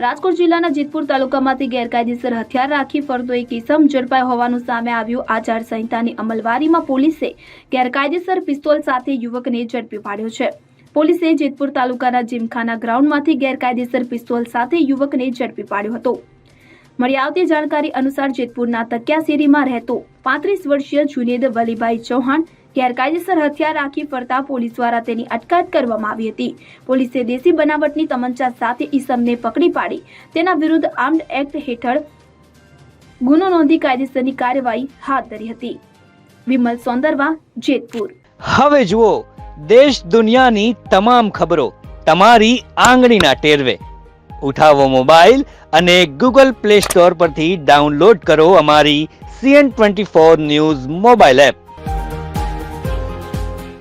રાજકોટ જિલ્લાના જેતપુર તાલુકામાંથી ગેરકાયદેસર હથિયાર રાખી ફરતો એક ઇસમ ઝડપાયો હોવાનું સામે આવ્યું. આચાર સંહિતાની અમલવારીમાં પોલીસે ગેરકાયદેસર પિસ્તોલ સાથે યુવકને ઝડપી પાડ્યો છે. પોલીસે જેતપુર તાલુકાના જીમખાના ગ્રાઉન્ડમાંથી ગેરકાયદેસર પિસ્તોલ સાથે યુવકને ઝડપી પાડ્યો હતો. મળી આવતી જાણકારી અનુસાર જેતપુરના તકિયાશેરીમાં રહેતો પાંત્રીસ વર્ષીય જુનેદ વલીભાઈ ચૌહાણ ગેરકાયદેસર હથિયાર રાખી ફરતા પોલીસ દ્વારા તેની અટકાયત કરવામાં આવી હતી. પોલીસે દેશી બનાવટની તમંચા સાથે ઈસમને પકડી પાડી. તેના વિરુદ્ધ આર્મ્ડ એક્ટ હેઠળ ગુનો નોંધી કાયદેસરની કાર્યવાહી હાથ ધરી હતી. વિમલ સોંદરવા, જેતપુર. હવે જુઓ, દેશ દુનિયાની તમામ ખબરો તમારી આંગળીના ટેરવે. ઉઠાવો મોબાઈલ અને ગૂગલ પ્લે સ્ટોર પરથી ડાઉનલોડ કરો અમારી CN twenty four news mobile app.